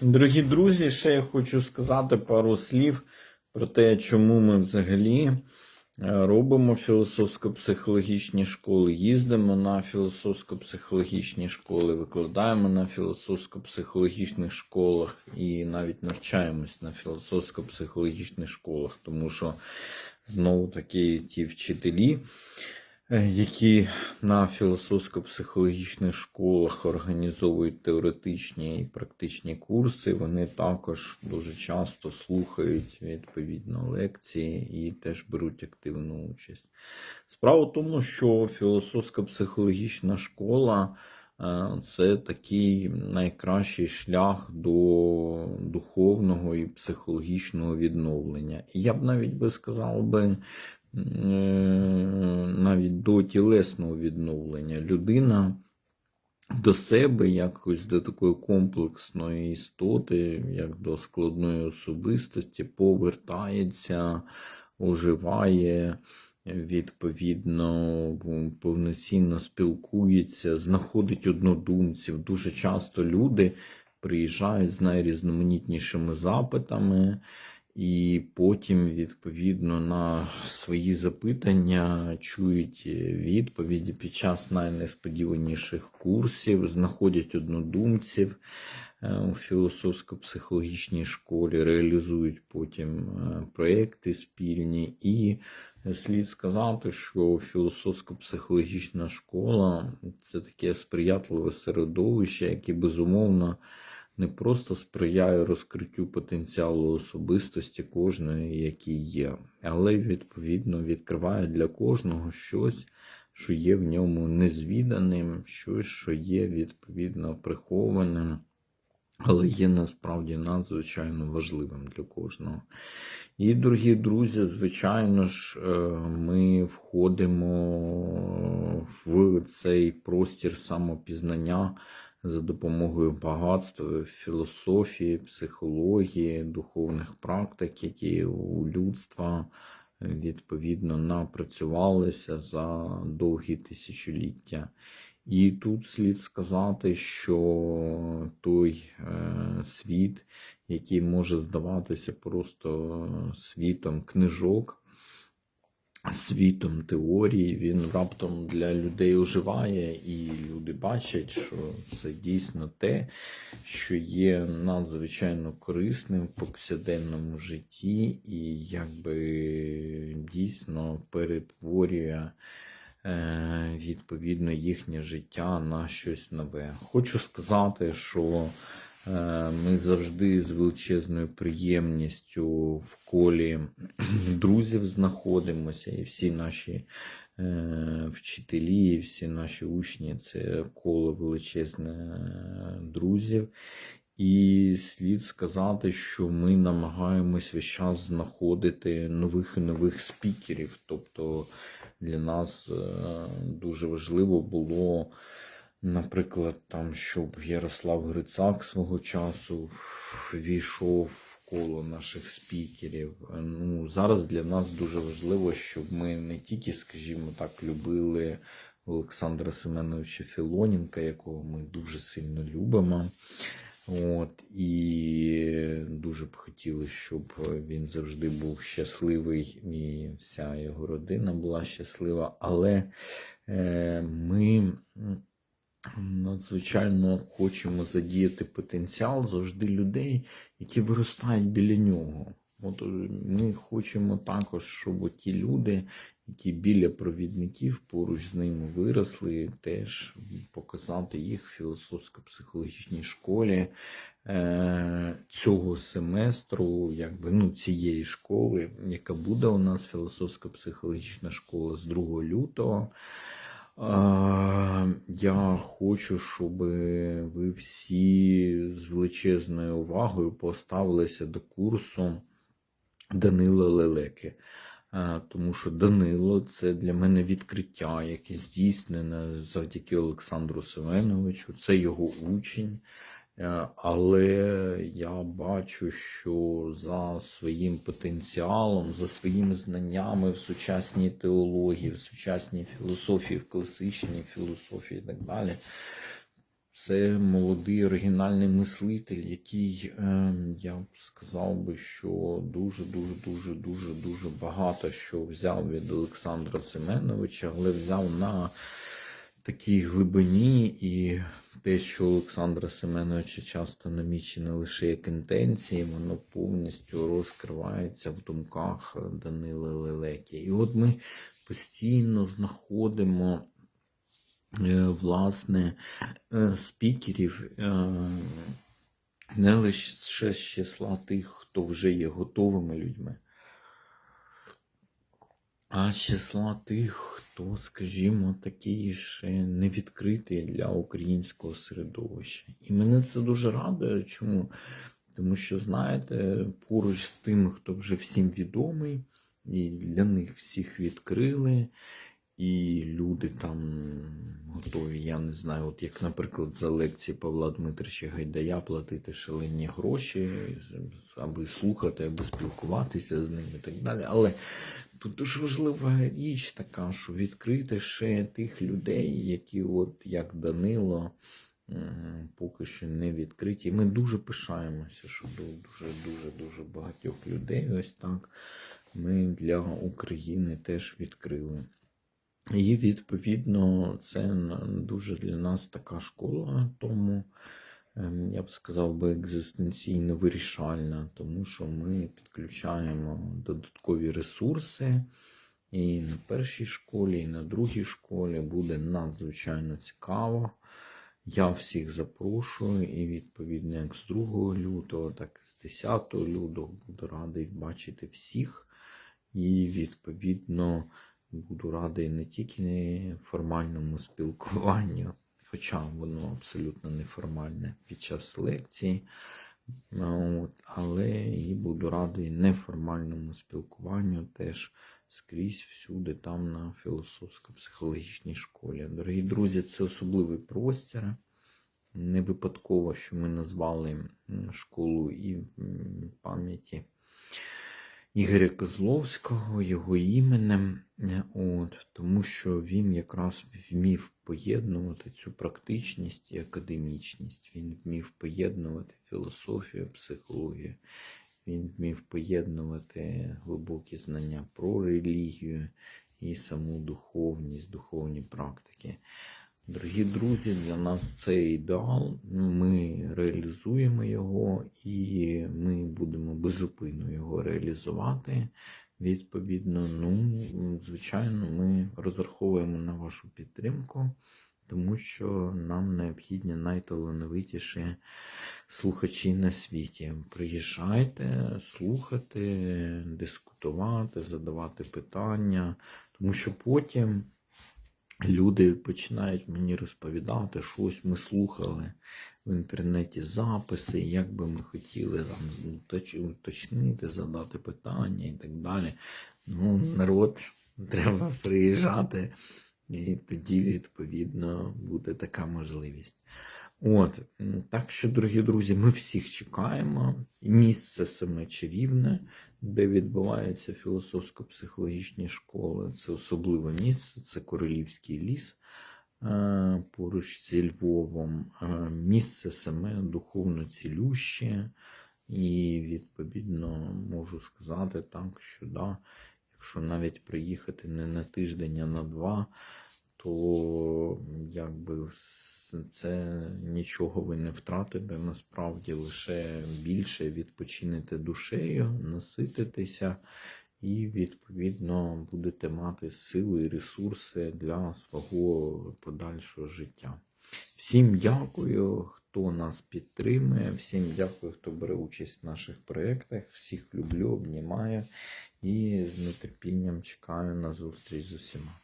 Дорогі друзі, ще я хочу сказати пару слів про те, чому ми взагалі е, робимо філософсько-психологічні школи, їздимо на філософсько-психологічні школи, викладаємо на філософсько-психологічних школах і навіть навчаємось на філософсько-психологічних школах, тому що знову таки ті вчителі. Е, Які на філософсько-психологічних школах організовують теоретичні і практичні курси, вони також дуже часто слухають відповідно лекції і теж беруть активну участь. Справа в тому, що філософсько-психологічна школа е, це такий найкращий шлях до духовного і психологічного відновлення. І я б навіть би сказав би, навіть до тілесного відновлення людина до себе, якось до такої комплексної істоти, як до складної особистості, повертається, оживає, відповідно, повноцінно спілкується, знаходить однодумців. Дуже часто люди приїжджають з найрізноманітнішими запитами. І потім, відповідно, на свої запитання чують відповіді під час найнесподіваніших курсів, знаходять однодумців е, у філософсько-психологічній школі, реалізують потім е, проекти спільні. І слід сказати, що філософсько-психологічна школа це таке сприятливе середовище, яке безумовно не просто сприяє розкриттю потенціалу особистості кожної, який є, але відповідно відкриває для кожного щось, що є в ньому незвіданим, щось, що є відповідно прихованим. Але є насправді надзвичайно важливим для кожного. І, дорогі друзі, звичайно ж, е, ми входимо в цей простір самопізнання за допомогою багатства філософії, психології, духовних практик, які у людства відповідно напрацювалися за довгі тисячоліття. І тут слід сказати, що той е, світ, який може здаватися просто світом книжок, світом теорії, він раптом для людей оживає, і люди бачать, що це дійсно те, що є надзвичайно корисним в повсякденному житті, і якби дійсно перетворює. е, Відповідно, їхнє життя на щось нове. Хочу сказати, що ми завжди з величезною приємністю в колі друзів знаходимося, і всі наші е, вчителі, і всі наші учні це коло величезне е, друзів. І слід сказати, що ми намагаємось весь час знаходити нових і нових спікерів. Тобто для нас е, дуже важливо було, наприклад, там, щоб Ярослав Грицак свого часу війшов в коло наших спікерів. Ну, зараз для нас дуже важливо, щоб ми не тільки, скажімо так, любили Олександра Семеновича Філоненка, якого ми дуже сильно любимо. От, і дуже б хотіли, щоб він завжди був щасливий, і вся його родина була щаслива. Але е, ми надзвичайно хочемо задіяти потенціал завжди людей, які виростають біля нього. От е, ми хочемо також, щоб ті люди, які біля провідників поруч з ними виросли, теж показати їх в філософсько-психологічній школі е, цього семестру, якби ну, цієї школи, яка буде у нас філософсько-психологічна школа з 2 лютого. Я хочу, щоб ви всі з величезною увагою поставилися до курсу Данила Лелеки. Тому що Данило це для мене відкриття, яке здійснене завдяки Олександру Семеновичу. Це його учень. Е, Але я бачу, що за своїм потенціалом, за своїми знаннями в сучасній теології, в сучасній філософії, в класичній філософії і так далі, це молодий оригінальний мислитель, який, е, я б сказав би, що дуже, дуже, дуже, дуже, дуже багато що взяв від Олександра Семеновича, але взяв на такій глибині, і те, що Олександра Семеновича часто намічено лише як інтенції, воно повністю розкривається в думках Данила Лелеки. І от ми постійно знаходимо е, власне е, спікерів е, не лише з числа тих, хто вже є готовими людьми, а з числа тих, хто, скажімо, такий ще не відкритий для українського середовища. І мене це дуже радує. Чому? Тому що, знаєте, поруч з тим, хто вже всім відомий, і для них всіх відкрили, і люди там готові, я не знаю, от як, наприклад, за лекції Павла Дмитрича Гайдая платити шалені гроші, аби слухати, аби спілкуватися з ним і так далі. Але тут дуже важлива річ така, що відкрити ще тих людей, які, от як Данило, поки що не відкриті. Ми дуже пишаємося, що до дуже дуже дуже багатьох людей ось так ми для України теж відкрили. І відповідно це дуже для нас така школа, тому ем, я б сказав би екзистенційно вирішальна, тому що ми підключаємо додаткові ресурси. І на першій школі, і на другій школі буде надзвичайно цікаво. Я всіх запрошую, і відповідно як з 2 лютого, так і з 10 лютого буду радий бачити всіх. І відповідно буду радий не тільки формальному спілкуванню, хоча воно абсолютно неформальне під час лекції, але і буду радий неформальному спілкуванню теж скрізь всюди, там на філософсько-психологічній школі. Дорогі друзі, це особливий простір. Не випадково, що ми назвали школу і пам'яті Ігоря Козловського, його іменем, е, от, тому що він якраз вмів поєднувати цю практичність і академічність. Він вмів поєднувати філософію, психологію, він вмів поєднувати глибокі знання про релігію і саму духовність, духовні практики. Дорогі друзі, для нас це ідеал. Ми реалізуємо його і ми будемо безупинно його реалізувати. Відповідно, ну, звичайно, ми розраховуємо на вашу підтримку, тому що нам необхідні найталановитіші слухачі на світі. Приїжджайте, слухати, дискутувати, задавати питання, тому що потім. Люди починають мені розповідати, що ось ми слухали в інтернеті записи, як би ми хотіли там уточнити, задати питання і так далі. Ну, народ, треба приїжджати, і тоді, відповідно, буде така можливість. От, так що, дорогі друзі, ми всіх чекаємо. Місце саме чарівне, де відбуваються філософсько-психологічні школи. Це особливе місце, це Королівський ліс е, поруч зі Львовом. Е, Місце саме духовно цілюще. І, відповідно, можу сказати так, що да, якщо навіть приїхати не на тиждень, а на два, то якби це нічого ви не втратите, насправді лише більше відпочинете душею, насититеся і, відповідно, будете мати сили і ресурси для свого подальшого життя. Всім дякую, хто нас підтримує, всім дякую, хто бере участь в наших проєктах. Всіх люблю, обнімаю і з нетерпінням чекаю на зустріч з усіма.